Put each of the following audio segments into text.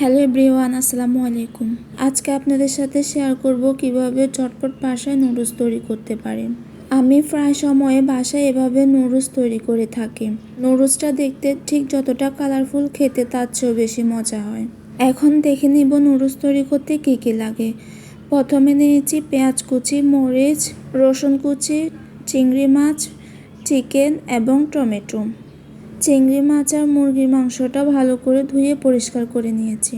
Hello everyone, আসসালামু আলাইকুম। আজকে আপনাদের সাথে শেয়ার করব কীভাবে চটপট বাসায় নুডলস তৈরি করতে পারেন। আমি প্রায় সময়ে বাসায় এভাবে নুডলস তৈরি করে থাকি। নুডলসটা দেখতে ঠিক যতটা কালারফুল, খেতে তার চেয়েও বেশি মজা হয়। এখন দেখে নিব নুডলস তৈরি করতে কী কী লাগে। প্রথমে নিয়েছি পেঁয়াজ কুচি, মরিচ, রসুন কুচি, চিংড়ি মাছ, চিকেন এবং টমেটো। চিংড়ি মাছ আর মুরগির মাংসটা ভালো করে ধুয়ে পরিষ্কার করে নিয়েছি।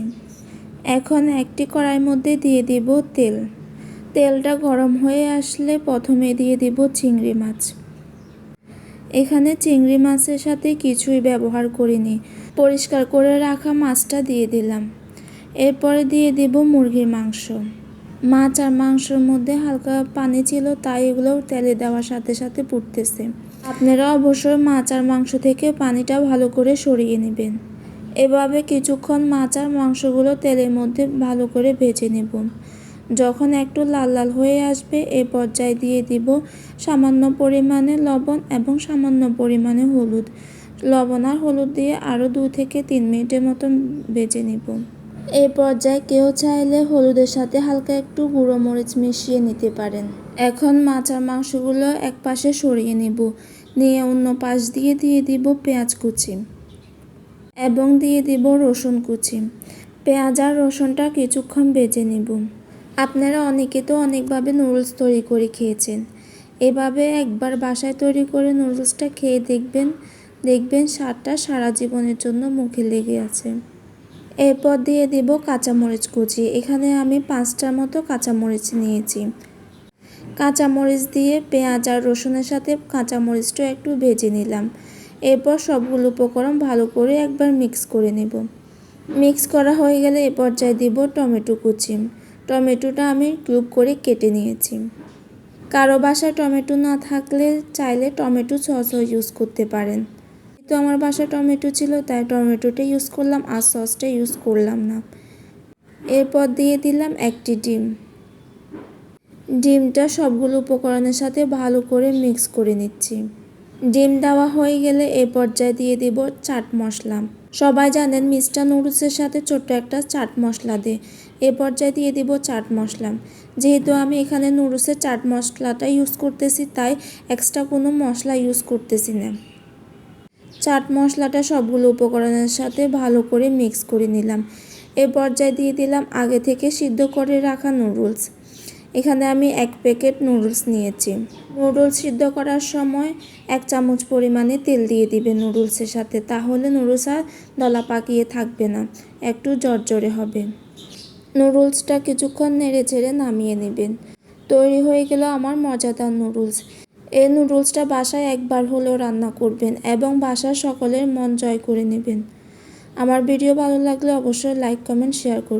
এখন একটি কড়াইয়ের মধ্যে দিয়ে দিব তেল। তেলটা গরম হয়ে আসলে প্রথমে দিয়ে দিব চিংড়ি মাছ। এখানে চিংড়ি মাছের সাথে কিছুই ব্যবহার করিনি। পরিষ্কার করে রাখা মাছটা দিয়ে দিলাম। এরপরে দিয়ে দিব মুরগির মাংস। মাছ আর মাংসর মধ্যে হালকা পানি ছিল, তাই এগুলো তেলে দেওয়ার সাথে সাথে পুড়তেছে। আপনারা অবশ্যই মাছ আর মাংস থেকে পানিটা ভালো করে সরিয়ে নেবেন। এভাবে কিছুক্ষণ মাছ আর মাংসগুলো তেলের মধ্যে ভালো করে ভেজে নেব যখন একটু লাল লাল হয়ে আসবে, এ পর্যায়ে দিয়ে দিব সামান্য পরিমাণে লবণ এবং সামান্য পরিমাণে হলুদ। লবণ আর হলুদ দিয়ে আরও দু থেকে তিন মিনিটের মতন ভেজে নেব এই পর্যায়ে কেউ চাইলে হলুদের সাথে হালকা একটু গুঁড়ো মরিচ মিশিয়ে নিতে পারেন। এখন মাছ আর মাংসগুলো এক পাশে সরিয়ে নেব। নিয়ে অন্য পাশ দিয়ে দিয়ে দিব পেঁয়াজ কুচি এবং দিয়ে দিব রসুন কুচি। পেঁয়াজ আর রসুনটা কিছুক্ষণ বেজে নেব। আপনারা অনেকে তো অনেকভাবে নুডলস তৈরি করে খেয়েছেন। এভাবে একবার বাসায় তৈরি করে নুডলসটা খেয়ে দেখবেন দেখবেন স্বাদটা সারা জীবনের জন্য মুখে লেগে আছে। এরপর দিয়ে দিব কাঁচামরিচ কুচি। এখানে আমি পাঁচটার মতো কাঁচামরিচ নিয়েছি। কাঁচামরিচ দিয়ে পেঁয়াজ আর রসুনের সাথে কাঁচামরিচটা একটু ভেজে নিলাম। এরপর সবগুলো উপকরণ ভালো করে একবার মিক্স করে নেব। মিক্স করা হয়ে গেলে এ পর্যায়ে দিব টমেটো কুচি। টমেটোটা আমি কিউব করে কেটে নিয়েছি। কারও বাসায় টমেটো না থাকলে চাইলে টমেটো সসও ইউজ করতে পারেন। কিন্তু আমার বাসায় টমেটো ছিল, তাই টমেটোটা ইউজ করলাম আর সসটা ইউজ করলাম না। এরপর দিয়ে দিলাম একটি ডিম। ডিমটা সবগুলো উপকরণের সাথে ভালো করে মিক্স করে নিচ্ছি। ডিম দেওয়া হয়ে গেলে এ পর্যায়ে দিয়ে দিব চাট মশলা। সবাই জানেন মিস্টার নুডলসের সাথে ছোট্ট একটা চাট মশলা দে। এ পর্যায়ে দিয়ে দিব চাট মশলা। যেহেতু আমি এখানে নুডলসের চাট মশলাটা ইউজ করতেছি, তাই এক্সট্রা কোনো মশলা ইউজ করতেছি না। চাট মশলাটা সবগুলো উপকরণের সাথে ভালো করে মিক্স করে নিলাম। এ পর্যায়ে দিয়ে দিলাম আগে থেকে সিদ্ধ করে রাখা নুডলস। এখানে আমি এক প্যাকেট নুডলস নিয়েছি। নুডলস সিদ্ধ করার সময় এক চামচ পরিমাণে তেল দিয়ে দিবে নুডলসের সাথে। তাহলে নুডলস আর দলা পাকিয়ে থাকবে না, একটু জর্জরে হবে। নুডলসটা কিছুক্ষণ নেড়ে চেড়ে নামিয়ে নেবেন তৈরি হয়ে গেল আমার মজাদার নুডলস। এই নুডলসটা বাসায় একবার হলেও রান্না করবেন এবং বাসার সকলের মন জয় করে নেবেন। আমার ভিডিও ভালো লাগলে অবশ্যই লাইক, কমেন্ট, শেয়ার করবেন।